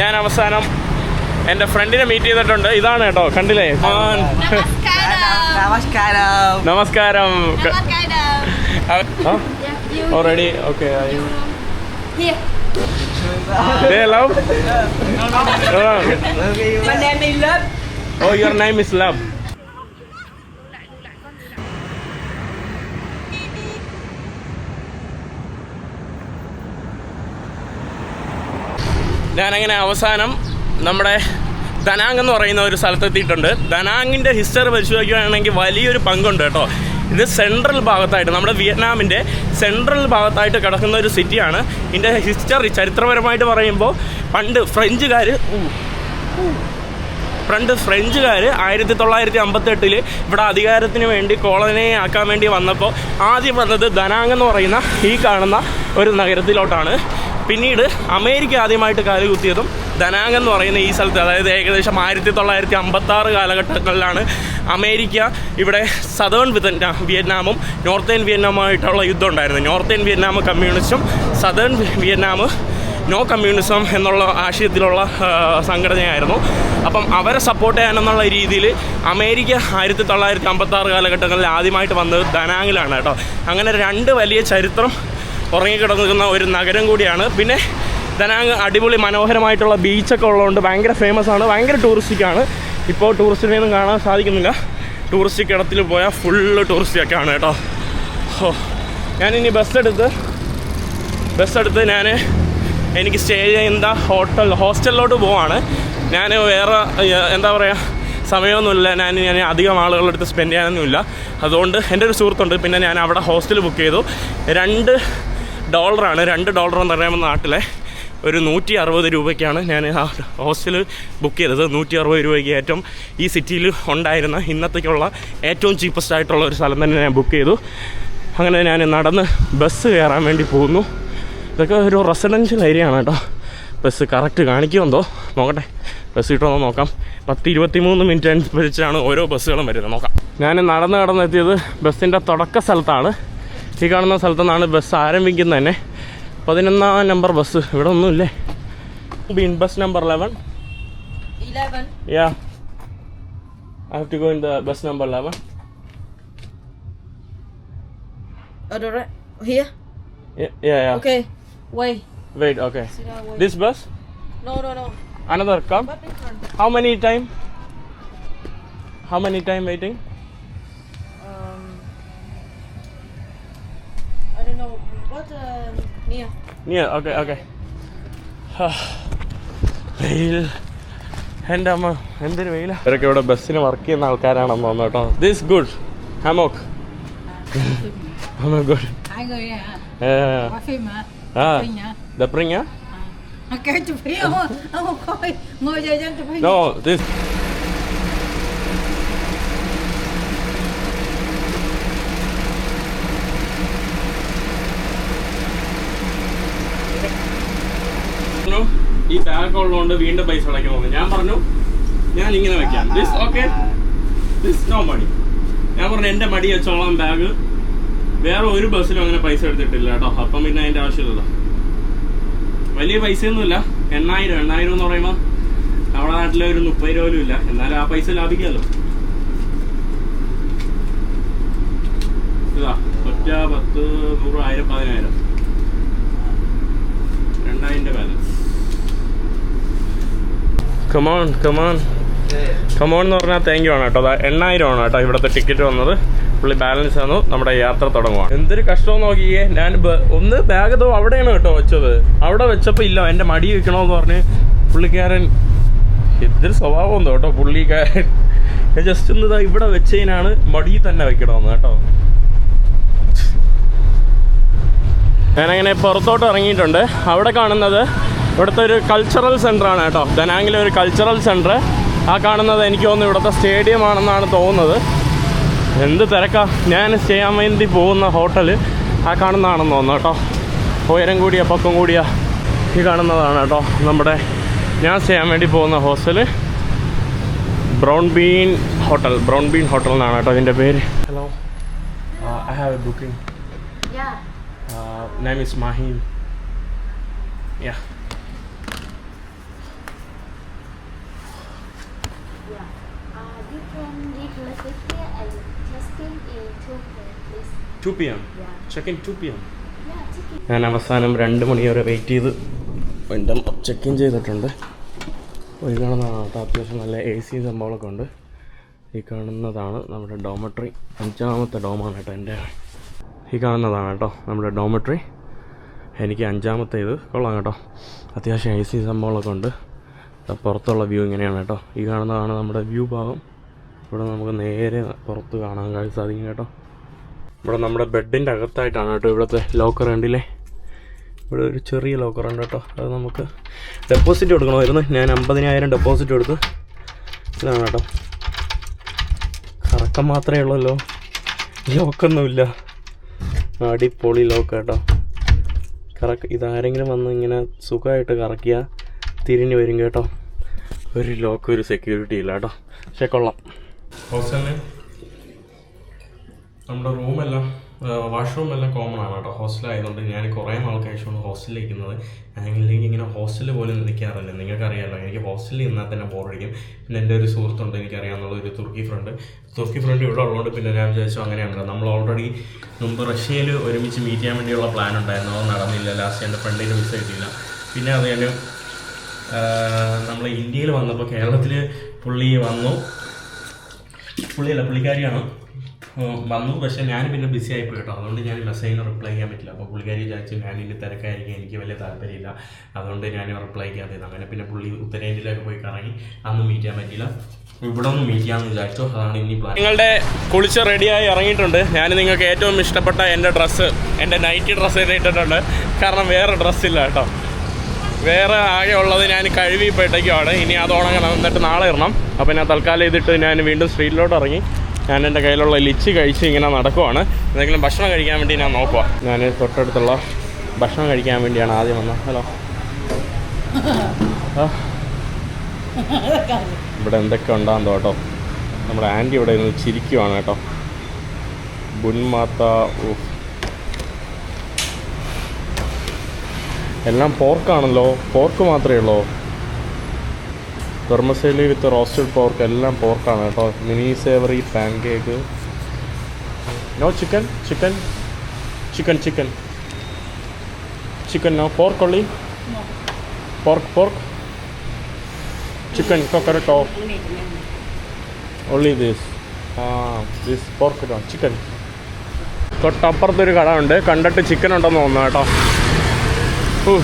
ഞാൻ അവസാനം എന്റെ ഫ്രണ്ടിനെ മീറ്റ് ചെയ്തിട്ടുണ്ട്. ഇതാണ് കേട്ടോ കണ്ടില്ലേ. നമസ്കാരം. Already okay. Love oh your name is love. ഞാനങ്ങനെ അവസാനം നമ്മുടെ ദനാങ് എന്ന് പറയുന്ന ഒരു സ്ഥലത്തെത്തിയിട്ടുണ്ട് ദനാങ്ങിന്റെ ഹിസ്റ്ററി പരിശോധിക്കുകയാണെങ്കിൽ വലിയൊരു പങ്കുണ്ട് കേട്ടോ. ഇത് സെൻട്രൽ ഭാഗത്തായിട്ട് നമ്മുടെ വിയറ്റ്നാമിന്റെ സെൻട്രൽ ഭാഗത്തായിട്ട് കിടക്കുന്ന ഒരു സിറ്റിയാണ് ഇതിന്റെ ഹിസ്റ്ററി ചരിത്രപരമായിട്ട് പറയുമ്പോൾ പണ്ട് ഫ്രഞ്ചുകാർ പണ്ട് ഫ്രഞ്ചുകാർ ആയിരത്തി തൊള്ളായിരത്തി അമ്പത്തെട്ടിൽ ഇവിടെ അധികാരത്തിന് വേണ്ടി കോളനി ആക്കാൻ വേണ്ടി വന്നപ്പോൾ ആദ്യം വന്നത് ദനാങ് എന്ന് പറയുന്ന ഈ കാണുന്ന ഒരു നഗരത്തിലോട്ടാണ്. പിന്നീട് അമേരിക്ക ആദ്യമായിട്ട് കാലുകുത്തിയതും ധനാങ് എന്ന് പറയുന്ന ഈ സ്ഥലത്ത് അതായത് ഏകദേശം ആയിരത്തി തൊള്ളായിരത്തി അമ്പത്തി ആറ് കാലഘട്ടങ്ങളിലാണ് അമേരിക്ക ഇവിടെ സതേൺ വിയറ്റ്നാം വിയറ്റ്നാമും നോർത്തേൺ വിയറ്റ്നാമുമായിട്ടുള്ള യുദ്ധം ഉണ്ടായിരുന്നു നോർത്തേൺ വിയറ്റ്നാം കമ്മ്യൂണിസ്റ്റും സതേൺ വിയറ്റ്നാം നോ കമ്മ്യൂണിസം എന്നുള്ള ആശയത്തിലുള്ള സംഘടനയായിരുന്നു. അപ്പം അവരെ സപ്പോർട്ട് ചെയ്യാനെന്നുള്ള രീതിയിൽ അമേരിക്ക ആയിരത്തി തൊള്ളായിരത്തി അമ്പത്താറ് കാലഘട്ടങ്ങളിൽ ആദ്യമായിട്ട് വന്നത് ധനാങ്ങിലാണ് കേട്ടോ. അങ്ങനെ രണ്ട് വലിയ ചരിത്രം ഉറങ്ങിക്കിടക്കുന്ന ഒരു നഗരം കൂടിയാണ്. പിന്നെ ദനാങ് അടിപൊളി മനോഹരമായിട്ടുള്ള ബീച്ചൊക്കെ ഉള്ളതുകൊണ്ട് ഭയങ്കര ഫേമസ് ആണ്. ഭയങ്കര ടൂറിസ്റ്റിക്കാണ് ഇപ്പോൾ ടൂറിസ്റ്റിനെയൊന്നും കാണാൻ സാധിക്കുന്നില്ല. ടൂറിസ്റ്റ് കിടത്തിൽ പോയാൽ ഫുള്ള് ടൂറിസ്റ്റൊക്കെയാണ് കേട്ടോ. ഓ ഞാനിനി ബസ്സെടുത്ത് ബസ്സെടുത്ത് ഞാൻ എനിക്ക് സ്റ്റേ ചെയ്യുന്ന ഹോട്ടൽ ഹോസ്റ്റലിലോട്ട് പോവാണ്. ഞാൻ വേറെ എന്താ പറയുക സമയമൊന്നുമില്ല. ഞാൻ ഞാൻ അധികം ആളുകളുടെ അടുത്ത് സ്പെൻഡ് ചെയ്യാനൊന്നുമില്ല. അതുകൊണ്ട് എന്റെ ഒരു സുഹൃത്തുണ്ട്. പിന്നെ ഞാൻ അവിടെ ഹോസ്റ്റൽ ബുക്ക് ചെയ്തു. രണ്ട് ഡോളറാണ് രണ്ട് ഡോളർ എന്ന് പറയുമ്പോൾ നാട്ടിലെ ഒരു നൂറ്റി അറുപത് രൂപയ്ക്കാണ് ഞാൻ ആ ഹോസ്റ്റൽ ബുക്ക് ചെയ്തത്. നൂറ്റി അറുപത് രൂപയ്ക്ക് ഏറ്റവും ഈ സിറ്റിയിൽ ഉണ്ടായിരുന്ന ഇന്നത്തേക്കുള്ള ഏറ്റവും ചീപ്പസ്റ്റ് ആയിട്ടുള്ള ഒരു സ്ഥലം തന്നെ ഞാൻ ബുക്ക് ചെയ്തു. അങ്ങനെ ഞാൻ നടന്ന് ബസ് കയറാൻ വേണ്ടി പോകുന്നു. ഇതൊക്കെ ഒരു റെസിഡൻഷ്യൽ ഏരിയ ആണ് കേട്ടോ. ബസ് കറക്റ്റ് കാണിക്കുമെന്തോ നോക്കട്ടെ. ബസ് കിട്ടുമെന്ന് നോക്കാം. പത്ത് ഇരുപത്തി മൂന്ന് മിനിറ്റ് അനുസരിച്ചാണ് ഓരോ ബസ്സുകളും വരുന്നത്. നോക്കാം. ഞാൻ നടന്ന് കടന്നെത്തിയത് ബസ്സിന്റെ തുടക്ക സ്ഥലത്താണ്. ഈ കാണുന്ന സ്ഥലത്തു നിന്നാണ് ബസ് ആരംഭിക്കുന്നത് തന്നെ പതിനൊന്നാം നമ്പർ ബസ് ഇവിടെ ഒന്നുമില്ലേ bean bus number eleven 11. Yeah I have to go in the bus number eleven Okay. Wait. down, this bus No, no, no. another come. How many time? How many time waiting? What? Uh, Nia. Nia, Okay. Okay. വെയിൽ. എന്റെ അമ്മ എന്തൊരു വെയില. ഇവരൊക്കെ ഇവിടെ ബസ്സിന് work ചെയ്യുന്ന ആൾക്കാരാണെന്ന് തോന്നുന്നു കേട്ടോ. ദിസ് ഗുഡ് ഹമോക്ക് ഗുഡ് ആ phim hả ദപ്രിങ്ങ à, ബാഗ് ഉള്ളതുകൊണ്ട് വീണ്ടും പൈസ അടയ്ക്കണമെന്ന് ഞാൻ പറഞ്ഞു ഞാൻ ഇങ്ങനെ വെക്കാം. This okay this no money ഞാൻ പറഞ്ഞു എന്റെ മടി വെച്ചോളാം ബാഗ് വേറെ ഒരു ബസ്സിലും അങ്ങനെ പൈസ എടുത്തിട്ടില്ല കേട്ടോ. അപ്പം പിന്നെ അതിന്റെ ആവശ്യമില്ലല്ലോ. വലിയ പൈസയൊന്നുമില്ല. എണ്ണായിരം എണ്ണായിരം എന്ന് പറയുമ്പോൾ നമ്മുടെ നാട്ടിലെ ഒരു മുപ്പത് രൂപ ഇല്ല. എന്നാലും ആ പൈസ ലാഭിക്കാമല്ലോ ഇതാ ഒറ്റ പത്ത് നൂറ് ആയിരം പതിനായിരം. രണ്ടായിരം ബാലൻസ് കമോൺ കമോൺ കമോൺ എന്ന് പറഞ്ഞാൽ താങ്ക് യു ആണ് കേട്ടോ. അതാ എണ്ണായിരം ആണ് കേട്ടോ ഇവിടുത്തെ ടിക്കറ്റ് വന്നത്. പുള്ളി ബാലൻസ് ആണ് നമ്മുടെ യാത്ര തുടങ്ങുക എന്തൊരു കഷ്ടം നോക്കിയേ. ഞാൻ ഒന്ന് ബാഗ് തോ അവിടെയാണ് കേട്ടോ വെച്ചത്. അവിടെ വെച്ചപ്പോൾ ഇല്ല എന്റെ മടി വെക്കണമെന്ന് പറഞ്ഞ് പുള്ളിക്കാരൻ എന്തൊരു സ്വഭാവം എന്തോ കേട്ടോ. പുള്ളിക്കാരൻ ജസ്റ്റ് ഒന്ന് ഇതാ ഇവിടെ വെച്ചതിനാണ് മടി തന്നെ വെക്കണമെന്ന് കേട്ടോ. ഞാനങ്ങനെ പുറത്തോട്ട് ഇറങ്ങിയിട്ടുണ്ട്. അവിടെ കാണുന്നത് ഇവിടുത്തെ ഒരു കൾച്ചറൽ സെന്റർ ആണ് കേട്ടോ. ദനാങ്ങിലെ ഒരു കൾച്ചറൽ സെന്റർ ആ കാണുന്നത് എനിക്ക് തോന്നുന്നു ഇവിടുത്തെ സ്റ്റേഡിയം ആണെന്നാണ് തോന്നുന്നത്. എന്ത് തിരക്കാ. ഞാൻ ചെയ്യാൻ വേണ്ടി പോകുന്ന ഹോട്ടൽ ആ കാണുന്നതാണെന്ന് തോന്നുന്നു കേട്ടോ. ഉയരം കൂടിയ പൊക്കം കൂടിയ ഈ കാണുന്നതാണ് കേട്ടോ നമ്മുടെ ഞാൻ ചെയ്യാൻ വേണ്ടി പോകുന്ന hostel Brown Bean hotel Brown Bean hotel എന്നാണ് കേട്ടോ ഇതിന്റെ പേര്. Hello I have a booking name is Mahim is Mahim. Yeah. Yeah. Uh, you can leave message here and testing in two minutes, please. Two P M. Check in two P M. ഞാൻ അവസാനം രണ്ട് മണി വരെ wait ചെയ്ത് വീണ്ടും check in ചെയ്തിട്ടുണ്ട്. ഒരു കാണുന്നതാണ് അത്യാവശ്യം നല്ല എ സി സംഭവങ്ങളൊക്കെ ഉണ്ട്. ഈ കാണുന്നതാണ് നമ്മുടെ ഡോമട്രി അഞ്ചാമത്തെ ഡോമാണ് കേട്ടോ എന്റെ. ഈ കാണുന്നതാണ് കേട്ടോ നമ്മുടെ ഡോമട്രി എനിക്ക് അഞ്ചാമത്തെ ഇത്. കൊള്ളാം കേട്ടോ. അത്യാവശ്യം എ സി സംഭവങ്ങളൊക്കെ ഉണ്ട്. പുറത്തുള്ള വ്യൂ ഇങ്ങനെയാണ് കേട്ടോ. ഈ കാണുന്നതാണ് നമ്മുടെ വ്യൂ ഭാഗം. ഇവിടെ നമുക്ക് നേരെ പുറത്ത് കാണാൻ കഴിയും സാധിക്കും കേട്ടോ. ഇവിടെ നമ്മുടെ ബെഡിന്റെ അകത്തായിട്ടാണ് കേട്ടോ ഇവിടുത്തെ ലോക്കർ ഉണ്ടില്ലേ ഇവിടെ ഒരു ചെറിയ ലോക്കർ ഉണ്ട് കേട്ടോ. അത് നമുക്ക് ഡെപ്പോസിറ്റ് കൊടുക്കണമായിരുന്നു. ഞാൻ അമ്പതിനായിരം ഡെപ്പോസിറ്റ് കൊടുത്ത്. ഇതാണ് കേട്ടോ. കറക്കം മാത്രമേ ഉള്ളല്ലോ. ലോക്കൊന്നുമില്ല. അടിപൊളി ലോക്ക് കേട്ടോ. കറക്ക ഇതാരെങ്കിലും വന്ന് ഇങ്ങനെ സുഖമായിട്ട് കറക്കിയാൽ തിരിഞ്ഞ് വരും കേട്ടോ. ഒരു ലോക്ക് ഒരു സെക്യൂരിറ്റി ഇല്ല കേട്ടോ. പക്ഷേ കൊള്ളാം. ഹോസ്റ്റലിന് നമ്മുടെ റൂമെല്ലാം വാഷ്റൂം എല്ലാം കോമൺ ആണ് കേട്ടോ. ഹോസ്റ്റലായതുകൊണ്ട് ഞാൻ കുറേ നാൾക്ക് ശേഷമാണ് ഹോസ്റ്റലിൽ ഇരിക്കുന്നത് അല്ലെങ്കിൽ ഇങ്ങനെ ഹോസ്റ്റലിൽ പോലും നിൽക്കാറില്ല. നിങ്ങൾക്കറിയാമല്ലോ എനിക്ക് ഹോസ്റ്റലിൽ നിന്നാൽ തന്നെ ബോറടിക്കും. പിന്നെ എന്റെ ഒരു സുഹൃത്തുണ്ട് എനിക്കറിയാമെന്നുള്ള ഒരു തുർക്കി ഫ്രണ്ട് തുർക്കി ഫ്രണ്ട് ഇവിടെ ഉള്ളതുകൊണ്ട് പിന്നെ ഞാൻ വിചാരിച്ചു അങ്ങനെയാണ് നമ്മൾ ഓൾറെഡി മുമ്പ് റഷ്യയിൽ ഒരുമിച്ച് മീറ്റ് ചെയ്യാൻ വേണ്ടിയുള്ള പ്ലാൻ ഉണ്ടായിരുന്നു. അത് നടന്നില്ല. ലാസ്റ്റ് എന്റെ ഫ്രണ്ടിന് വിസ കിട്ടിയില്ല പിന്നെ അത് ഞാൻ നമ്മൾ ഇന്ത്യയിൽ വന്നപ്പോൾ കേരളത്തിൽ പുള്ളി വന്നു. പുള്ളിയല്ല പുള്ളിക്കാരിയാണ്. വന്നു. പക്ഷെ ഞാൻ പിന്നെ ബിസി ആയി കേട്ടോ. അതുകൊണ്ട് ഞാൻ മെസ്സേജിന് റിപ്ലൈ ചെയ്യാൻ പറ്റില്ല. അപ്പോൾ പുള്ളിക്കാരി വിചാരിച്ചു ഞാൻ ഇനി തിരക്കായിരിക്കും. എനിക്ക് വലിയ താല്പര്യമില്ല. അതുകൊണ്ട് ഞാൻ റിപ്ലൈ ചെയ്യാതെ അങ്ങനെ പിന്നെ പുള്ളി ഉത്തരേന്ത്യയിലൊക്കെ പോയി കറങ്ങി. അന്ന് മീറ്റ് ചെയ്യാൻ പറ്റില്ല ഇവിടെ ഒന്ന് മീറ്റ് ചെയ്യാമെന്ന് വിചാരിച്ചു. അതാണ് ഇനി പ്ലാൻ നിങ്ങളുടെ കുളിച്ച് റെഡിയായി ഇറങ്ങിയിട്ടുണ്ട്. ഞാൻ നിങ്ങൾക്ക് ഏറ്റവും ഇഷ്ടപ്പെട്ട എന്റെ ഡ്രസ്സ് എന്റെ നൈറ്റി ഡ്രസ്സ് ഇട്ടിട്ടുണ്ട്. കാരണം വേറെ ഡ്രസ്സില്ല കേട്ടോ. വേറെ ആകെ ഉള്ളത് ഞാൻ കഴുകി ഇനി അത് ഉണങ്ങണം. എന്നിട്ട് നാളെ ഇടണം. അപ്പോൾ ഞാൻ തൽക്കാലം ഇതിട്ട് ഞാൻ വീണ്ടും സ്ട്രീറ്റിലോട്ട് ഇറങ്ങി. ഞാൻ എന്റെ കയ്യിലുള്ള ലിച്ച് കഴിച്ച് ഇങ്ങനെ നടക്കുവാണ്. എന്തെങ്കിലും ഭക്ഷണം കഴിക്കാൻ വേണ്ടി ഞാൻ നോക്കുക ഞാൻ തൊട്ടടുത്തുള്ള ഭക്ഷണം കഴിക്കാൻ വേണ്ടിയാണ് ആദ്യം വന്നത്. ഹലോ. ഇവിടെ എന്തൊക്കെ ഉണ്ടാകുന്നു കേട്ടോ. നമ്മുടെ ആന്റി ഇവിടെ ഇരുന്ന് ചിരിക്കുവാണ് കേട്ടോ. ബുൻമാത്ത എല്ലാം പോർക്കാണല്ലോ. പോർക്ക് മാത്രമേ ഉള്ളൂ? വെർമസേലി വിത്ത് റോസ്റ്റഡ് പോർക്ക് എല്ലാം പോർക്കാണ് കേട്ടോ. Mini savoury pancake no chicken chicken chicken chicken chicken no pork only pork pork chicken കൊക്കരട്ടോ only this ആ ദിസ് പോർക്ക് ചിക്കൻ തൊട്ടപ്പുറത്തൊരു കട ഉണ്ട്. കണ്ടിട്ട് ചിക്കൻ ഉണ്ടെന്ന് തോന്നുന്നു കേട്ടോ.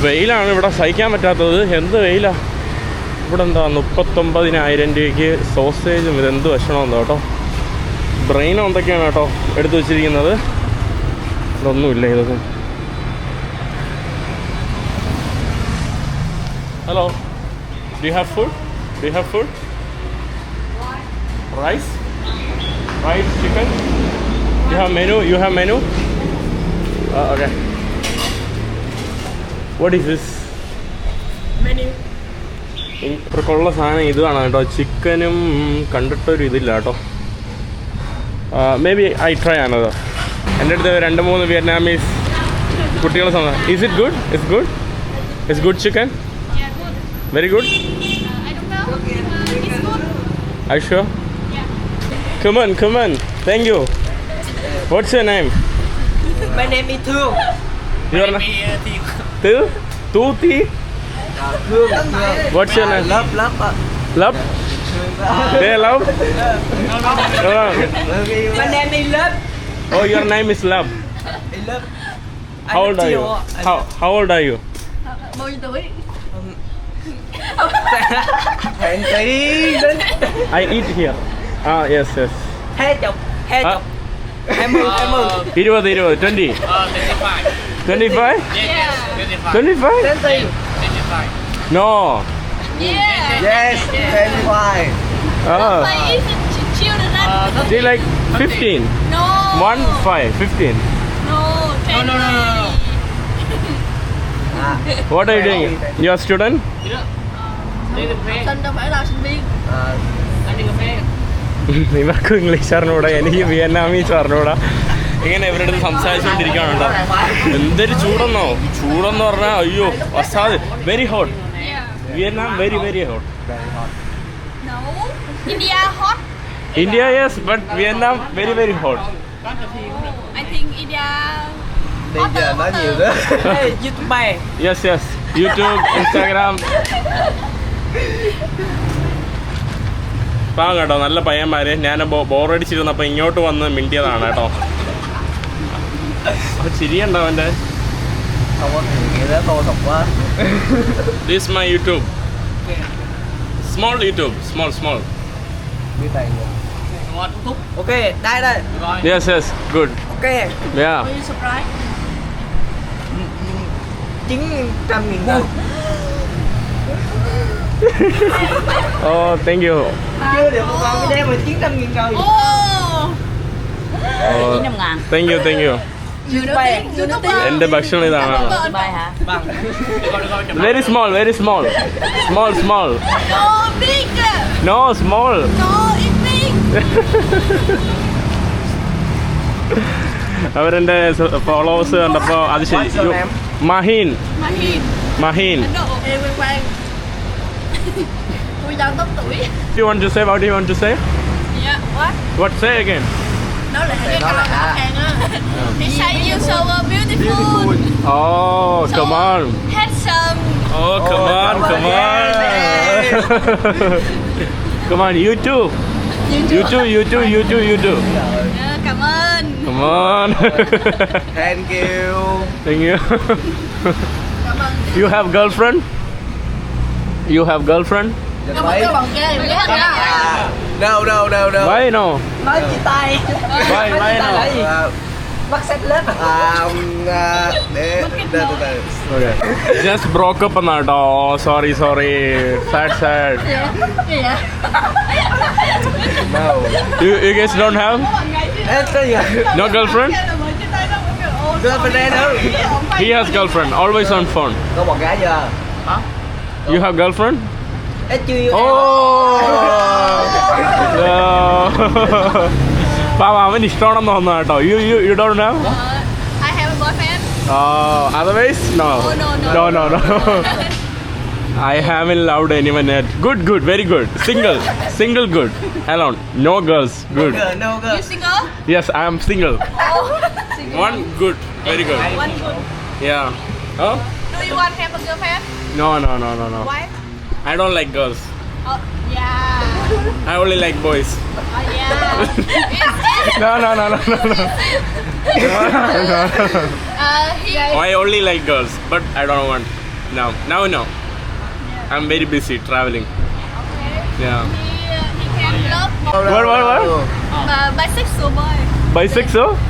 വെയിലാണ് ഇവിടെ സഹിക്കാൻ പറ്റാത്തത്. എന്ത് വെയിലാ? ഇവിടെ എന്താ മുപ്പത്തൊമ്പതിനായിരം രൂപയ്ക്ക് സോസേജും ഇതെന്ത് ഭക്ഷണമെന്നോ കേട്ടോ? ബ്രെയിനോ എന്തൊക്കെയാണ് കേട്ടോ എടുത്തു വെച്ചിരിക്കുന്നത്? ഇതൊന്നുമില്ല ഇതൊക്കെ hello do have food do have food rice rice chicken you have menu you have menu okay what is this Menu. ഇവർക്കുള്ള സാധനം ഇതാണ് കേട്ടോ. ചിക്കനും കണ്ടിട്ടൊരു ഇതില്ല കേട്ടോ. മേ ബി ഐ ട്രൈ ആണത്. എന്റെ അടുത്ത് രണ്ട് മൂന്ന് വിയറ്റ്നാമീസ് കുട്ടികൾ is it good is good is good chicken. Very good ഐഷോ ഖുമൻ ഖുമൻ thank you what's your name My name is Tu. Your name is Tu. Tu? തി What's your name? Love, love. Uh, love? They love? No, no. My name is Love. Oh, your name is Love. I love. How old are you? How, how old are you? Mười tuổi. Um, I eat here. Ah, yes, yes. Head chục, Head chục. Hai mươi, hai mươi. It was, it was, 20. Uh, 25. 25? Yeah. 25? 20. No. Yeah. Yes, 25. Oh. Like even ch- children. Uh, They like 15. no. One five, 15. No. No, no, no, no, no. What are you doing? You are student? đi cà phê Sinh đâu phải là sinh viên. à, anh đi cà phê ഇവർക്ക് English അറിഞ്ഞൂടാ എനിക്ക് Vietnamese അറിഞ്ഞൂടാ ഇങ്ങനെ ഇവരുടെ അടുത്ത് സംസാരിച്ചുകൊണ്ടിരിക്കുകയാണ് കേട്ടോ എന്തൊരു ചൂടെന്നോ ചൂടെന്ന് പറഞ്ഞാൽ അയ്യോ Asad very hot Yeah. Vietnam very very hot No. India hot. India yes but Vietnam very very hot I think India. Bây giờ nói nhiều nữa Ê, youtuber yes yes YouTube Instagram പാവം കേട്ടോ നല്ല പയ്യന്മാര്. ഞാൻ ബോറടിച്ചിരുന്നപ്പോൾ ഇങ്ങോട്ട് വന്ന് മിണ്ടിയതാണ് കേട്ടോ. അപ്പൊ ചിരിയുണ്ടോ അവന്റെ. đó tô độc quá. This my YouTube. Small YouTube, small small. Biết tay Ok, đây đây. Yes, yes, good. Ok. Yeah. Chín trăm nghìn đồng Oh, thank you. Chưa được một con cái đêm mà 900 nghìn rồi oh. 900 ngàn. Thank you, thank you. Youtuber YouTuber. എന്റെ ഭക്ഷണം ഇതാണ് Bay hả? Vâng very small very small small small No big. No small No it's big. അവരെന്റെ followers കണ്ടപ്പോൾ അത് ശരി What's your name? Mahin Mahin. Mahin Ấn Độ. Ê quên quên. Tôi đang tóc tuổi. you want to say what do you want to say Yeah. What? what say again Nó là cái câu rõ ràng á. He say you so beautiful. oh come on. Handsome. oh come Oh, on come come on. on come on you too. You too. you too you too you too. Ờ, cảm ơn. come on. Thank you. Thank you. You have girlfriend? You have girlfriend Dịch Có một mấy cái bằng kê biết hết á. À, No no no no why no Nói chia tay Why- Nói why chia tay nào? là gì? À, Bắt xếp lớp à? à, à, để để từ từ okay just broke up എന്നാ കേട്ടോ sorry sorry sad sad Gì vậy? No you, you guys don't have Ê, cái gì no girlfriend Girlfriend nữa he has girlfriend always on phone Có bạn gái chưa you have girlfriend Ê, chưa yêu Oh! പാവ അവൻ ഇഷ്ടമാണെന്ന് തോന്നുന്നു കേട്ടോ you you you don't have Uh, I have a boyfriend. Otherwise no Oh, no, no no. No no I have in loved anyone yet good good very good single single good alone no girls good Girl, no girl You single? Yes I am single Oh. One good very good One good. Yeah oh Do you want to have a girlfriend? No no no no no Why? I don't like girls. Oh, yeah. I only like boys. Oh, yeah. no, no, no, no, no, no. Uh. I only like girls, but I don't want. Now, now, no. Yeah. I'm very busy traveling. Okay. Yeah. He, uh, he can love. What, what, what? Uh, bisexual boy. Bisexual?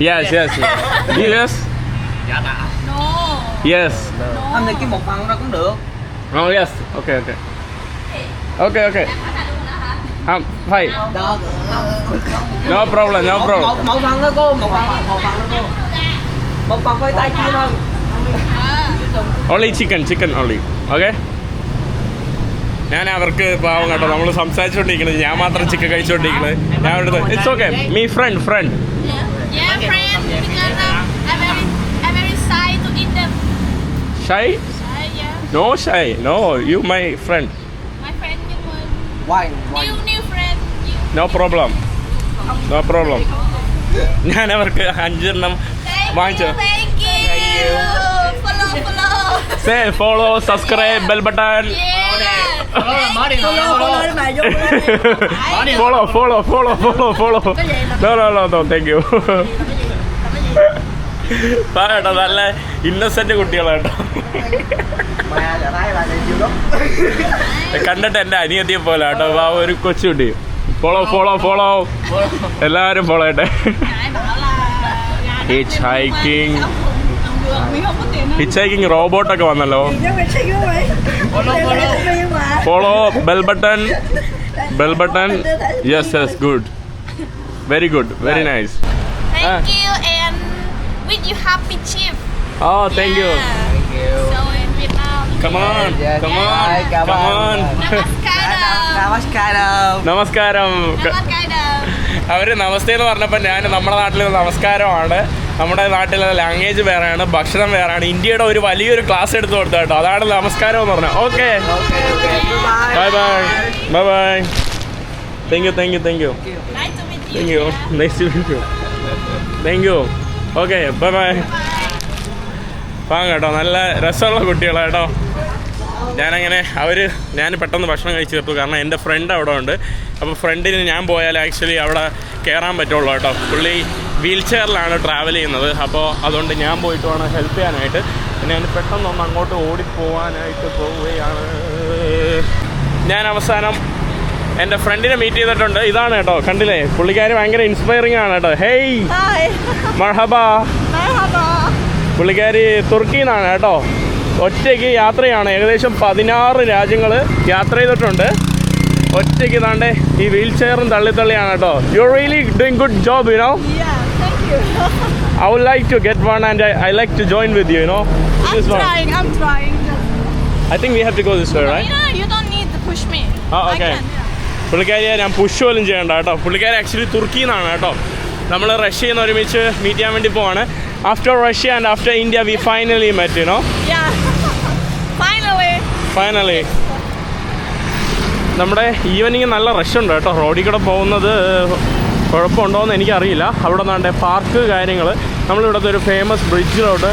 Yes. Yes. You. Yes. No. Yes. Anh thì cái một phần ra cũng được Oh yes. Okay. Okay. Okay. Okay. Um. Hi. Được No problem. No một, problem. một, một phần đó cô Một phần, một phần đó cô Một phần khoai tây chiên thôi Only chicken. Chicken only. Okay. ഞാൻ അവർക്ക് പാവം കേട്ടോ നമ്മൾ സംസാരിച്ചുകൊണ്ടിരിക്കുന്നത് ഞാൻ മാത്രം chicken കഴിച്ചുകൊണ്ടിരിക്കുന്നത് ഞാൻ അവരുടെ it's okay me friend friend Yeah. Yeah, friend. Because uh, I'm very, I'm very shy to eat them. Shy Shy, yeah. No shy no you my friend My friend new one. Quay, New, new friend. New. No problem no problem ഞാൻ അവർക്ക് അഞ്ചെണ്ണം Thank വാങ്ങിച്ചോ you, thank you. Follow, follow. Say follow subscribe bell button Yeah. Follow follow follow follow follow no no no no thank you കേട്ടോ നല്ല ഇന്നസെന്റ് കുട്ടികളാട്ടോ. കണ്ടിട്ട് എന്റെ അനിയത്തിയെ പോലെ കേട്ടോ. ആ ഒരു കൊച്ചുകുട്ടി. ഫോളോ ഫോളോ ഫോളോ എല്ലാവരും follow hitchhiking. Hitchhiking റോബോട്ടൊക്കെ വന്നല്ലോ. Follow bell button bell button yes yes good very good very nice you wish you happy chief. Oh, thank yeah. you. Thank you. So in Vietnam. Come on Yes. Come on Hi, come on. on. Namaskaram. Namaskaram. നമസ്കാരം Namaskaram. അവർ നമസ്തേ എന്ന് പറഞ്ഞപ്പോൾ ഞാൻ നമ്മുടെ നാട്ടിൽ നമസ്കാരമാണ് നമ്മുടെ നാട്ടിലെ ലാംഗ്വേജ് വേറെയാണ് ഭക്ഷണം വേറെയാണ് ഇന്ത്യയുടെ ഒരു വലിയൊരു ക്ലാസ് എടുത്തു കൊടുത്ത കേട്ടോ അതാണ് നമസ്കാരം എന്ന് പറഞ്ഞത് okay bye bye bye bye thank you thank you thank you Nice to meet you. Thank you nice to meet you thank you okay bye bye വാങ്ങ കേട്ടോ നല്ല രസമുള്ള കുട്ടികളാണ് കേട്ടോ. ഞാനങ്ങനെ അവർ ഞാൻ പെട്ടെന്ന് ഭക്ഷണം കഴിച്ച് തീർത്തു കാരണം എന്റെ ഫ്രണ്ട് അവിടെ ഉണ്ട്. അപ്പോൾ ഫ്രണ്ടിന് ഞാൻ പോയാൽ ആക്ച്വലി അവിടെ കയറാൻ പറ്റുള്ളൂ കേട്ടോ. പുള്ളി വീൽ ചെയറിലാണ് ട്രാവൽ ചെയ്യുന്നത്. അപ്പോൾ അതുകൊണ്ട് ഞാൻ പോയിട്ട് വേണം ഹെൽപ്പ് ചെയ്യാനായിട്ട്. പിന്നെ ഞാൻ പെട്ടെന്നൊന്ന് അങ്ങോട്ട് ഓടിപ്പോവാനായിട്ട് പോവുകയാണ്. ഞാൻ അവസാനം എന്റെ ഫ്രണ്ടിനെ മീറ്റ് ചെയ്തിട്ടുണ്ട്. ഇതാണ് കേട്ടോ കണ്ടില്ലേ? പുള്ളിക്കാരി ഭയങ്കര ഇൻസ്പയറിംഗ് ആണ് കേട്ടോ. Hey Merhaba. പുള്ളിക്കാരി തുർക്കിയിൽ നിന്നാണ് കേട്ടോ. ഒറ്റയ്ക്ക് യാത്രയാണ്. ഏകദേശം പതിനാറ് രാജ്യങ്ങൾ യാത്ര ചെയ്തിട്ടുണ്ട്. ഒറ്റയ്ക്ക് താണ്ടേ ഈ വീൽ ചെയറും തള്ളി തള്ളിയാണ് കേട്ടോ. You really doing good job you know Yeah, thank you. I would like to get one and I like to join with you know I'm one trying, I'm trying. I think we have to go this way right No, you don't need to push me. Oh, I okay can. പുള്ളിക്കാരിയെ ഞാൻ push പോലും ചെയ്യണ്ട കേട്ടോ. പുള്ളിക്കാരി actually തുർക്കിയിൽ നിന്നാണ് കേട്ടോ. നമ്മൾ റഷ്യയിൽ നിന്ന് ഒരുമിച്ച് മീറ്റ് ചെയ്യാൻ വേണ്ടി പോവാണ്. After Russia and after India we finally മറ്റിനോ. Finally നമ്മുടെ ഈവനിങ് നല്ല റഷ് ഉണ്ട് കേട്ടോ. റോഡിൽ കൂടെ പോകുന്നത് കുഴപ്പമുണ്ടോയെന്ന് എനിക്കറിയില്ല. അവിടെ നിന്നാണ്ട് പാർക്ക് കാര്യങ്ങൾ നമ്മളിവിടുത്തെ ഒരു ഫേമസ് ബ്രിഡ്ജിലോട്ട്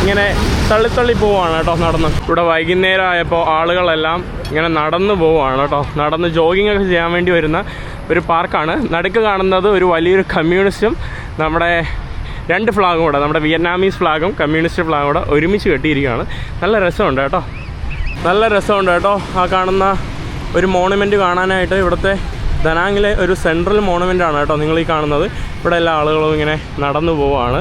ഇങ്ങനെ തള്ളിത്തള്ളി പോവാണ് കേട്ടോ നടന്ന്. ഇവിടെ വൈകുന്നേരം ആയപ്പോൾ ആളുകളെല്ലാം ഇങ്ങനെ നടന്നു പോവുകയാണ് കേട്ടോ. നടന്ന് ജോഗിങ് ഒക്കെ ചെയ്യാൻ വേണ്ടി വരുന്ന ഒരു പാർക്കാണ് നടുക്ക് കാണുന്നത് ഒരു വലിയൊരു കമ്മ്യൂണിസ്റ്റും നമ്മുടെ രണ്ട് ഫ്ലാഗും കൂടെ നമ്മുടെ വിയറ്റ്നാമീസ് ഫ്ലാഗും കമ്മ്യൂണിസ്റ്റ് ഫ്ലാഗും കൂടെ ഒരുമിച്ച് കെട്ടിയിരിക്കുകയാണ്. നല്ല രസമുണ്ട് കേട്ടോ. നല്ല രസമുണ്ട് കേട്ടോ. ആ കാണുന്ന ഒരു മോണുമെന്റ് കാണാനായിട്ട് ഇവിടുത്തെ ദനാങ്ങിലെ ഒരു സെൻട്രൽ മോണുമെന്റ് ആണ് കേട്ടോ നിങ്ങൾ ഈ കാണുന്നത്. ഇവിടെ എല്ലാ ആളുകളും ഇങ്ങനെ നടന്നു പോവുകയാണ്.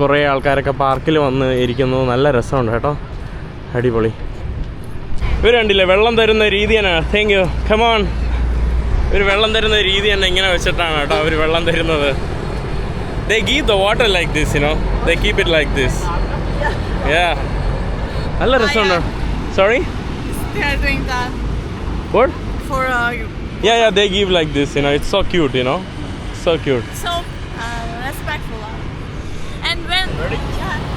കുറേ ആൾക്കാരൊക്കെ പാർക്കിൽ വന്ന് ഇരിക്കുന്നത് നല്ല രസമുണ്ട് കേട്ടോ. അടിപൊളി. ഇവർ കണ്ടില്ലേ വെള്ളം തരുന്ന രീതി തന്നെ താങ്ക് യു കമോൺ ഒരു വെള്ളം തരുന്ന രീതി തന്നെ ഇങ്ങനെ വെച്ചിട്ടാണ് കേട്ടോ അവർ വെള്ളം തരുന്നത് they give the water like this you know they keep it like this yeah നല്ല രസമുണ്ടോ sorry They are doing that What? for uh, Yeah, yeah, they give like this, you know, it's so cute, you know. So cute. so uh, respectful. And when yeah,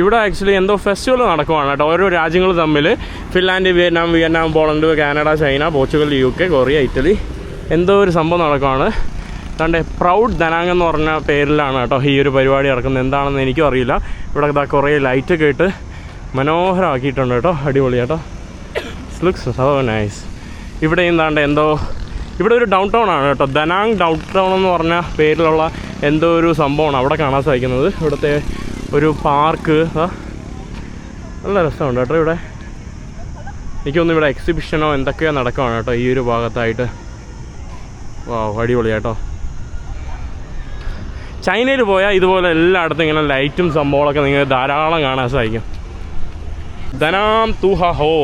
ഇവിടെ actually എന്തോ festival നടക്കുവാണ് കേട്ടോ. ഓരോ രാജ്യങ്ങൾ തമ്മിൽ Finland Vietnam Vietnam Poland Canada China Portugal U K Korea Italy. എന്തോ ഒരു സംഭവം നടക്കുവാണ്. തന്റെ പ്രൗഡ് ധനാങ് എന്ന് പറഞ്ഞ പേരിലാണ് കേട്ടോ ഈ ഒരു പരിപാടി നടക്കുന്നത്. എന്താണെന്ന് എനിക്കും അറിയില്ല. ഇവിടെ ഇതാ കുറേ ലൈറ്റൊക്കെ ഇട്ട് മനോഹരമാക്കിയിട്ടുണ്ട് കേട്ടോ. അടിപൊളി കേട്ടോ. ലുക്സ് സോ നൈസ് ഇവിടെ എന്താണ്ട് എന്തോ ഇവിടെ ഒരു ഡൗൺ ടൗൺ ആണ് കേട്ടോ. ധനാങ് ഡൗൺ ടൗൺ എന്ന് പറഞ്ഞ പേരിലുള്ള എന്തോ ഒരു സംഭവമാണ് അവിടെ കാണാൻ സാധിക്കുന്നത്. ഇവിടുത്തെ ഒരു പാർക്ക് നല്ല രസമുണ്ട് കേട്ടോ ഇവിടെ എനിക്കൊന്നും ഇവിടെ എക്സിബിഷനോ എന്തൊക്കെയോ നടക്കുവാണ് കേട്ടോ ഈ ഒരു ഭാഗത്തായിട്ട് വാ അടിപൊളി കേട്ടോ ചൈനയിൽ പോയാൽ ഇതുപോലെ എല്ലായിടത്തും ഇങ്ങനെ ലൈറ്റും സംഭവങ്ങളൊക്കെ നിങ്ങൾ ധാരാളം കാണാൻ സാധിക്കും ദനാം തുഹ ഹോ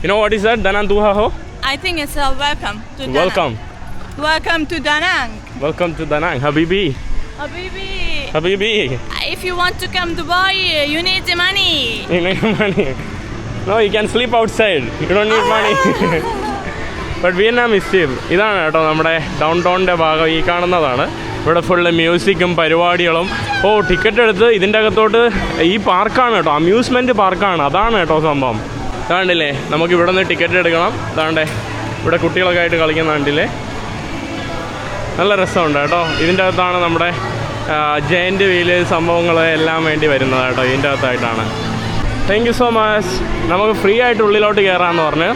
You know what is that? Danang Duha Ho? I think it's a welcome to Danang. Welcome. Welcome to Danang. Welcome to Danang. Habibi. Habibi, Habibi. if you want to come Dubai, you need the money. You need money. No, you can sleep outside. You don't need money. But Vietnam is cheap ഇതാണ് കേട്ടോ നമ്മുടെ down ടൗണിന്റെ ഭാഗം ഈ കാണുന്നതാണ് ഇവിടെ full മ്യൂസിക്കും പരിപാടികളും ഓ ticket എടുത്ത് ഇതിന്റെ അകത്തോട്ട് ഈ പാർക്കാണ് കേട്ടോ അമ്യൂസ്മെന്റ് പാർക്കാണ് അതാണ് കേട്ടോ സംഭവം ഇതാണ്ടില്ലേ നമുക്ക് ഇവിടെ നിന്ന് ടിക്കറ്റ് എടുക്കണം ഇതാണ്ടേ ഇവിടെ കുട്ടികളൊക്കെ ആയിട്ട് കളിക്കുന്ന കണ്ടില്ലേ നല്ല രസമുണ്ട് കേട്ടോ. ഇതിന്റെ അകത്താണ് നമ്മുടെ ജയന്റ് വീൽ സംഭവങ്ങൾ എല്ലാം വേണ്ടി വരുന്നത് കേട്ടോ ഇതിന്റെ അകത്തായിട്ടാണ്. താങ്ക് യു സോ മച്ച് നമുക്ക് ഫ്രീ ആയിട്ട് ഉള്ളിലോട്ട് കയറാമെന്ന് പറഞ്ഞു.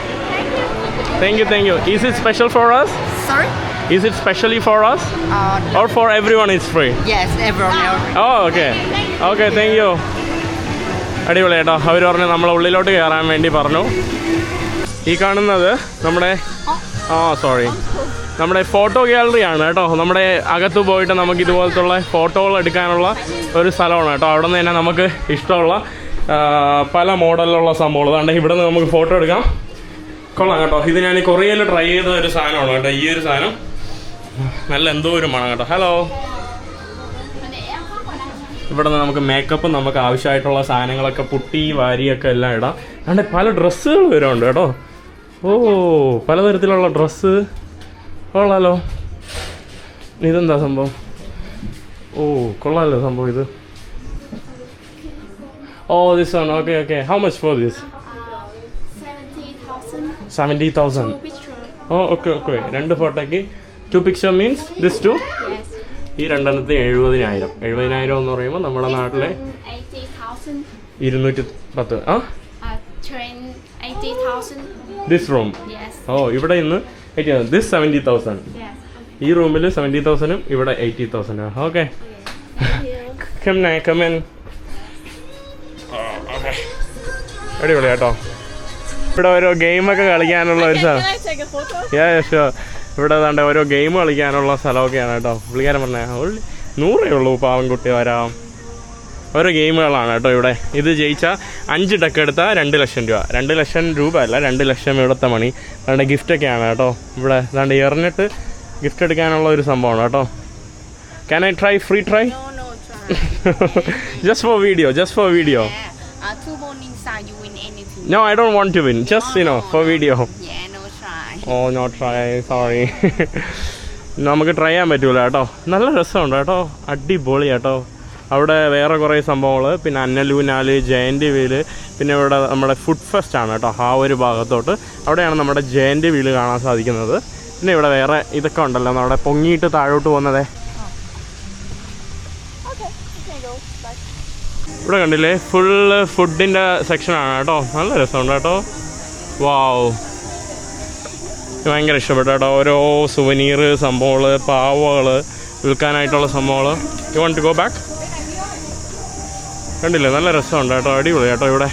Thank you thank you is it special for us Sorry? Is it specially for us Uh, or for every one it's free yes, everyone else. ഓ ഓക്കെ ഓക്കെ താങ്ക് യു അടിപൊളി കേട്ടോ. അവർ പറഞ്ഞു നമ്മൾ ഉള്ളിലോട്ട് കയറാൻ വേണ്ടി പറഞ്ഞു. ഈ കാണുന്നത് നമ്മുടെ ആ സോറി നമ്മുടെ ഫോട്ടോ ഗാലറി ആണ് കേട്ടോ. നമ്മുടെ അകത്ത് പോയിട്ട് നമുക്ക് ഇതുപോലത്തുള്ള ഫോട്ടോകൾ എടുക്കാനുള്ള ഒരു സ്ഥലമാണ് കേട്ടോ. അവിടെ നിന്ന് തന്നെ നമുക്ക് ഇഷ്ടമുള്ള പല മോഡലിലുള്ള സംഭവങ്ങൾ. അതുകൊണ്ട് ഇവിടെ നിന്ന് നമുക്ക് ഫോട്ടോ എടുക്കാം. കൊള്ളാം കേട്ടോ. ഇത് ഞാൻ കൊറിയയിൽ ട്രൈ ചെയ്ത ഒരു സാധനമാണ് കേട്ടോ. ഈ ഒരു സാധനം. നല്ല എന്തോ ഒരു മണം കേട്ടോ. ഹലോ ഇവിടെ നിന്ന് നമുക്ക് മേക്കപ്പ് നമുക്ക് ആവശ്യമായിട്ടുള്ള സാധനങ്ങളൊക്കെ പുട്ടി വാരിയൊക്കെ എല്ലാം ഇടാം. അതുകൊണ്ട് പല ഡ്രസ്സുകൾ വരുന്നുണ്ട് കേട്ടോ. ഓ പലതരത്തിലുള്ള ഡ്രസ്സ് കൊള്ളാലോ. ഇതെന്താ സംഭവം? ഓ കൊള്ളാലോ സംഭവം ഇത്. ഓ ദിസ് ആണ് okay okay how much for this. Seventy thousand oh okay okay രണ്ട് ഫോട്ടോയ്ക്ക് two picture means this two ഈ രണ്ടെണ്ണത്തിന് എഴുപതിനായിരം. എഴുപതിനായിരം എന്ന് പറയുമ്പോൾ നമ്മുടെ നാട്ടിലെ. ഇരുന്നൂറ്റി പത്ത് ആ? Uh. This room Yes. ഓ ഇവിടെ ഇന്ന് ദിസ് സെവന്റി തൗസൻഡ്. ഈ റൂമിൽ സെവന്റി തൗസൻഡും ഇവിടെ എയ്റ്റി തൗസൻഡും ഓക്കെ. കമ്മൻ അടിപൊളി കേട്ടോ ഇവിടെ ഓരോ ഗെയിമൊക്കെ കളിക്കാനുള്ള ഒരു സ്ഥലം. ഷോ ഇവിടെ ഏതാണ്ട് ഓരോ ഗെയിം കളിക്കാനുള്ള സ്ഥലമൊക്കെയാണ് കേട്ടോ. പുള്ളിക്കാരൻ പറഞ്ഞ നൂറേ ഉള്ളൂ പാവൻകുട്ടി വരാം. ഓരോ ഗെയിമുകളാണ് കേട്ടോ ഇവിടെ. ഇത് ജയിച്ചാൽ അഞ്ച് ടക്ക് എടുത്താൽ രണ്ട് ലക്ഷം രൂപ. രണ്ട് ലക്ഷം രൂപ അല്ല രണ്ട് ലക്ഷം ഇവിടുത്തെ മണി അതുകൊണ്ട് ഗിഫ്റ്റൊക്കെയാണ് കേട്ടോ. ഇവിടെ അതാണ്ട് എറിഞ്ഞിട്ട് ഗിഫ്റ്റ് എടുക്കാനുള്ള ഒരു സംഭവമാണ് കേട്ടോ. Can I try free try. Just for video just for video. No I don't want to win just you know for video. Oh no try sorry നമുക്ക് ട്രൈ ചെയ്യാൻ പറ്റൂല കേട്ടോ. നല്ല രസമുണ്ട് കേട്ടോ. അടിപൊളി കേട്ടോ. അവിടെ വേറെ കുറേ സംഭവങ്ങൾ പിന്നെ അന്നലൂനാല് ജയന്റ് വീൽ. പിന്നെ ഇവിടെ നമ്മുടെ ഫുഡ് ഫെസ്റ്റ് ആണ് കേട്ടോ ആ ഒരു ഭാഗത്തോട്ട്. അവിടെയാണ് നമ്മുടെ ജയന്റ് വീൽ കാണാൻ സാധിക്കുന്നത്. പിന്നെ ഇവിടെ വേറെ ഇതൊക്കെ ഉണ്ടല്ലോ നമ്മുടെ പൊങ്ങിയിട്ട് താഴോട്ട് പോകുന്നതേ. ഇവിടെ കണ്ടില്ലേ ഫുള്ള് ഫുഡിന്റെ സെക്ഷനാണ് കേട്ടോ. നല്ല രസമുണ്ട് കേട്ടോ. വാവ് ഭയങ്കര ഇഷ്ടപ്പെട്ടു കേട്ടോ. ഓരോ സുവനീർ സംഭവങ്ങൾ പാവകൾ വിൽക്കാനായിട്ടുള്ള സംഭവങ്ങൾ you want to go back കണ്ടില്ലേ? നല്ല രസമുണ്ട് കേട്ടോ. അടിപൊളി കേട്ടോ ഇവിടെ.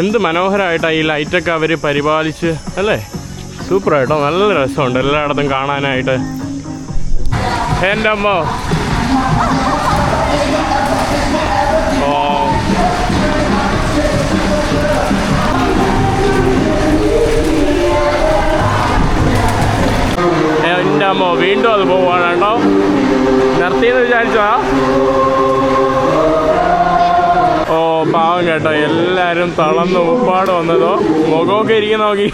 എന്ത് മനോഹരമായിട്ടാണ് ഈ ലൈറ്റൊക്കെ അവർ പരിപാലിച്ച് അല്ലേ? സൂപ്പറായിട്ടോ? നല്ല രസമുണ്ട് എല്ലായിടത്തും കാണാനായിട്ട്. എന്റെ അമ്മ എന്റെ അമ്മ വീണ്ടും അത് പോവാണ് കേട്ടോ. നിർത്തിയെന്ന് വിചാരിച്ചതാ കേട്ടോ എല്ലാരും തളന്ന് ഉപ്പാട് വന്നതോ? മുഖമൊക്കെ ഇരിക്കുന്ന നോക്കി.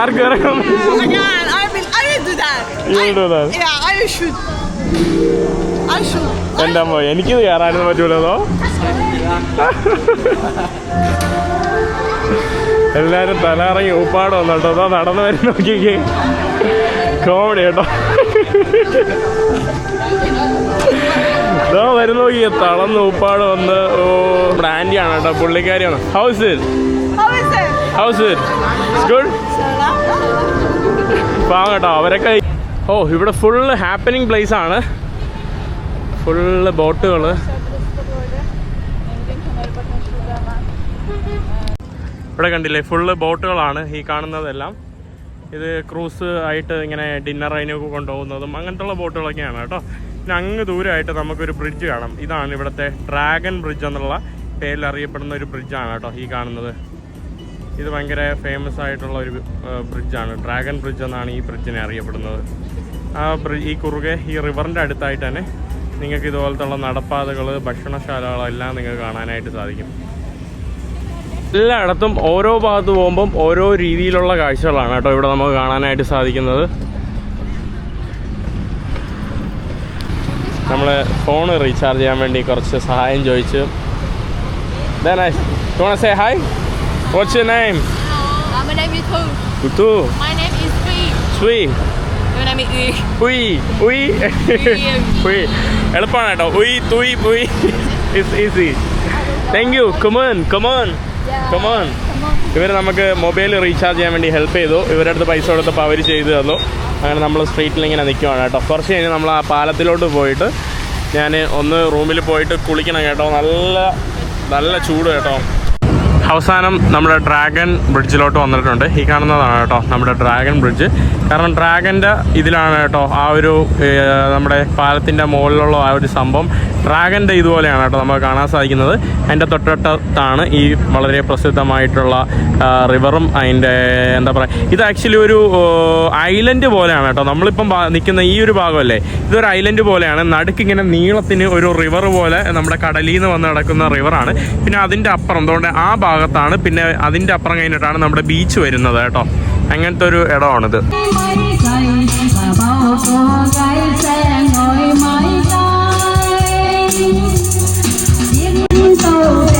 ആർക്കും എന്റെ അമ്മ എനിക്കിത് കയറാനൊന്നും പറ്റൂലതോ? എല്ലാരും തലറങ്ങി ഉപ്പാട് വന്നോട്ടോ അതോ നടന്നു വരുന്ന നോക്കിക്കേ. കോമഡി കേട്ടോ. ഇതോ വരുന്ന നോക്കി തളർന്ന് ഉപ്പാട് വന്ന് ഓ ബ്രാൻഡിയാണ് കേട്ടോ പുള്ളിക്കാരിയാണ്. ഹൗസ് ഹൗസ് ഗുഡ് പാവം കേട്ടോ അവരൊക്കെ ഓ ഇവിടെ ഫുള്ള് ഹാപ്പനിങ് പ്ലേസ് ആണ്. ഫുള്ള് ബോട്ടുകൾ ഇവിടെ കണ്ടില്ലേ ഫുള്ള് ബോട്ടുകളാണ് ഈ കാണുന്നതെല്ലാം. ഇത് ക്രൂസ് ആയിട്ട് ഇങ്ങനെ ഡിന്നർ അതിനൊക്കെ കൊണ്ടുപോകുന്നതും അങ്ങനത്തുള്ള ബോട്ടുകളൊക്കെയാണ് കേട്ടോ. പിന്നെ അങ്ങ് ദൂരമായിട്ട് നമുക്കൊരു ബ്രിഡ്ജ് കാണാം. ഇതാണ് ഇവിടുത്തെ ഡ്രാഗൺ ബ്രിഡ്ജ് എന്നുള്ള പേരിൽ അറിയപ്പെടുന്ന ഒരു ബ്രിഡ്ജാണ് കേട്ടോ ഈ കാണുന്നത്. ഇത് ഭയങ്കര ഫേമസ് ആയിട്ടുള്ള ഒരു ബ്രിഡ്ജാണ് ഡ്രാഗൺ ബ്രിഡ്ജ് എന്നാണ് ഈ ബ്രിഡ്ജിനെ അറിയപ്പെടുന്നത്. ആ ബ്രിഡ്ജ് ഈ കുറുകെ ഈ റിവറിന്റെ അടുത്തായിട്ട് തന്നെ നിങ്ങൾക്ക് ഇതുപോലത്തുള്ള നടപ്പാതകൾ ഭക്ഷണശാലകളെല്ലാം നിങ്ങൾക്ക് കാണാനായിട്ട് സാധിക്കും. എല്ലായിടത്തും ഓരോ ഭാഗത്ത് പോകുമ്പം ഓരോ രീതിയിലുള്ള കാഴ്ചകളാണ് കേട്ടോ ഇവിടെ നമുക്ക് കാണാനായിട്ട് സാധിക്കുന്നത്. നമ്മൾ ഫോൺ റീചാർജ് ചെയ്യാൻ വേണ്ടി കുറച്ച് സഹായം ചോദിച്ചു. Then I, you want to say hi? What's your name? my name is Thu. കുത്തു My name is Phi. Swee My name is Y. ഉയ് ഉയ് ഉയ് എളുപ്പമാണ് കേട്ടോ. ഉയ് തുയ് ഉയ് it's easy thank you come on come on come on ഇവർ നമുക്ക് മൊബൈൽ റീചാർജ് ചെയ്യാൻ വേണ്ടി ഹെൽപ്പ് ചെയ്തു. ഇവരുടെ അടുത്ത് പൈസ കൊടുത്തപ്പോൾ അവർ ചെയ്തു തന്നു. അങ്ങനെ നമ്മൾ സ്ട്രീറ്റിൽ ഇങ്ങനെ നിൽക്കുവാണ് കേട്ടോ. കുറച്ച് കഴിഞ്ഞ് നമ്മൾ ആ പാലത്തിലോട്ട് പോയിട്ട് ഞാൻ ഒന്ന് റൂമിൽ പോയിട്ട് കുളിക്കണം കേട്ടോ. നല്ല നല്ല ചൂട് കേട്ടോ. അവസാനം നമ്മുടെ ഡ്രാഗൺ ബ്രിഡ്ജിലോട്ട് വന്നിട്ടുണ്ട്. ഈ കാണുന്നതാണ് കേട്ടോ നമ്മുടെ ഡ്രാഗൺ ബ്രിഡ്ജ് കാരണം ഡ്രാഗന്റെ ഇതിലാണ് കേട്ടോ ആ ഒരു നമ്മുടെ പാലത്തിന്റെ മുകളിലുള്ള ആ ഒരു സംഭവം. ഡ്രാഗന്റെ ഇതുപോലെയാണ് കേട്ടോ നമുക്ക് കാണാൻ സാധിക്കുന്നത് അതിന്റെ തൊട്ടടുത്താണ് ഈ വളരെ പ്രസിദ്ധമായിട്ടുള്ള റിവറും അതിന്റെ എന്താ പറയുക ഇത് ആക്ച്വലി ഒരു ഐലൻഡ് പോലെയാണ് കേട്ടോ നമ്മളിപ്പം നിൽക്കുന്ന ഈ ഒരു ഭാഗമല്ലേ ഇതൊരു ഐലൻഡ് പോലെയാണ് നടുക്ക് ഇങ്ങനെ നീളത്തിന് ഒരു റിവർ പോലെ നമ്മുടെ കടലിൽ നിന്ന് വന്ന് നടക്കുന്ന റിവറാണ് പിന്നെ അതിന്റെ അപ്പുറം അതുകൊണ്ട് ആ ഭാഗത്താണ് പിന്നെ അതിന്റെ അപ്പുറം കഴിഞ്ഞിട്ടാണ് നമ്മുടെ ബീച്ച് വരുന്നത് കേട്ടോ അങ്ങനത്തെ ഒരു ഇടമാണിത് Oh.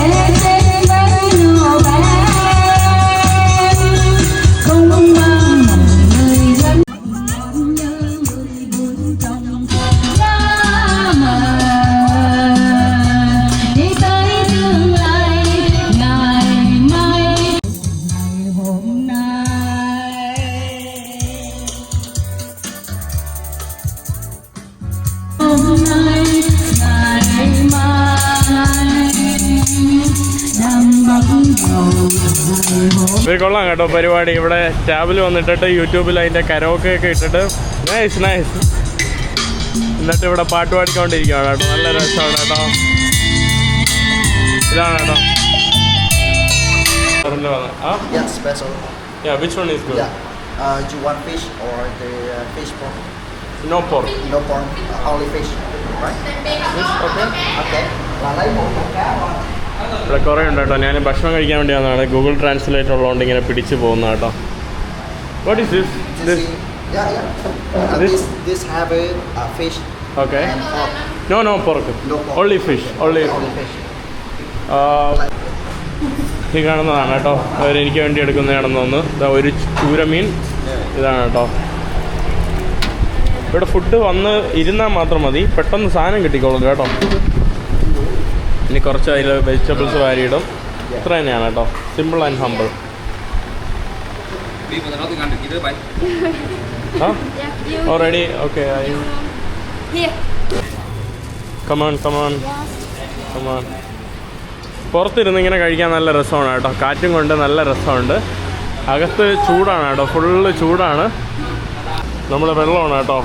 കൊള്ളാം കേട്ടോ പരിപാടി. ഇവിടെ ടാബിൽ വന്നിട്ടിട്ട് യൂട്യൂബിൽ അതിന്റെ കരോക്കെ ഒക്കെ ഇട്ടിട്ട് നൈസ് നൈസ് എന്നിട്ട് ഇവിടെ പാട്ട് പാടിക്കൊണ്ടിരിക്കുകയാണ് കേട്ടോ. നല്ല രസമാണ് കേട്ടോ. ഇതാണ് കേട്ടോ. ഓക്കെ ഇവിടെ കുറേ ഉണ്ട് കേട്ടോ. ഞാൻ ഭക്ഷണം കഴിക്കാൻ വേണ്ടി വന്നതാണ്. ഗൂഗിൾ ട്രാൻസ്ലേറ്റർ ഉള്ളതുകൊണ്ട് ഇങ്ങനെ പിടിച്ചു പോകുന്ന കേട്ടോ. What is this this Yeah, yeah. Uh, This- this have a uh, fish. Okay and pork. No Only fish. ഈ കാണുന്നതാണ് കേട്ടോ. അവർ എനിക്ക് വേണ്ടി എടുക്കുന്നതാണെന്ന് തോന്നുന്നു. ഇതാ ഒരു ചൂരമീൻ. ഇതാണ് കേട്ടോ. ഇവിടെ ഫുഡ് വന്ന് ഇരുന്നാൽ മാത്രം മതി. പെട്ടെന്ന് സാധനം കിട്ടിക്കോളും കേട്ടോ. ഇനി കുറച്ച് അതിൽ വെജിറ്റബിൾസ് വാരിയിടും. ഇത്ര തന്നെയാണ് കേട്ടോ. Simple and humble already okay come on come on come on പുറത്തിരുന്ന് ഇങ്ങനെ കഴിക്കാൻ നല്ല രസമാണ് കേട്ടോ. കാറ്റും കൊണ്ട് നല്ല രസമുണ്ട്. അകത്ത് ചൂടാണ് കേട്ടോ. ഫുള്ള് ചൂടാണ്. നമ്മൾ വെള്ളമാണ് കേട്ടോ.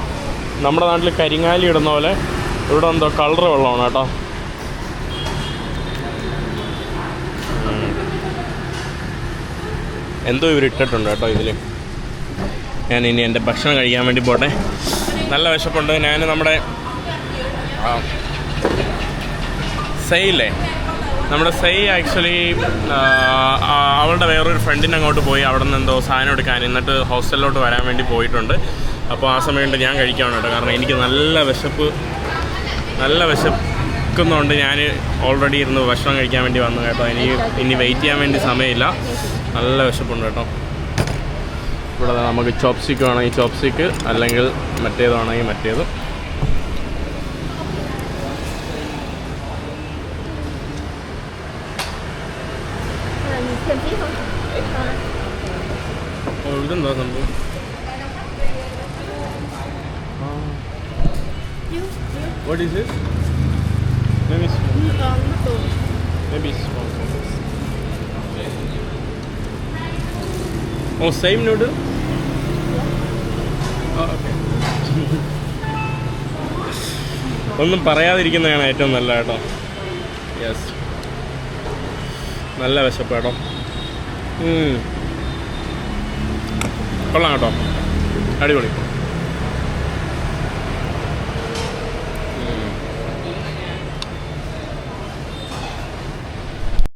നമ്മുടെ നാട്ടിൽ കരിങ്ങാലി ഇടുന്ന പോലെ ഇവിടെ എന്തോ കളർ വെള്ളമാണ് കേട്ടോ. എന്തോ ഇവർ ഇട്ടിട്ടുണ്ട് കേട്ടോ ഇതിൽ ഞാൻ ഇനി എന്റെ ഭക്ഷണം കഴിക്കാൻ വേണ്ടി പോട്ടെ. നല്ല വിശപ്പുണ്ട്. ഞാൻ നമ്മുടെ ആ, സെയില്ലേ നമ്മുടെ സെയ് ആക്ച്വലി അവളുടെ വേറൊരു ഫ്രണ്ടിന്റെ അങ്ങോട്ട് പോയി അവിടെ നിന്ന് എന്തോ സാധനം എടുക്കാൻ എന്നിട്ട് ഹോസ്റ്റലിലോട്ട് വരാൻ വേണ്ടി പോയിട്ടുണ്ട്. അപ്പോൾ ആ സമയം ഞാൻ കഴിക്കുകയാണ് കേട്ടോ. കാരണം എനിക്ക് നല്ല വിശപ്പ് നല്ല വിശക്കുന്നതുകൊണ്ട് ഞാൻ ഓൾറെഡി ഇരുന്ന് ഭക്ഷണം കഴിക്കാൻ വേണ്ടി വന്നു കേട്ടോ. ഇനി ഇനി വെയിറ്റ് ചെയ്യാൻ വേണ്ടി സമയമില്ല. നല്ല വിശപ്പുണ്ട് കേട്ടോ ഇവിടെ നമുക്ക് ചോപ്സ്റ്റിക്ക് വേണമെങ്കിൽ ചോപ്സ്റ്റിക്ക് അല്ലെങ്കിൽ മറ്റേത് വേണമെങ്കിൽ മറ്റേത് ഇതെന്താ സംഭവം What is this? Maybe it's, Maybe small. Same noodle? Oh, ഒന്നും പറയാതിരിക്കുന്നതാണ് ഏറ്റവും നല്ല കേട്ടോ. യെസ് നല്ല വിശപ്പ് കേട്ടോ. കൊള്ളാം കേട്ടോ. അടിപൊളി.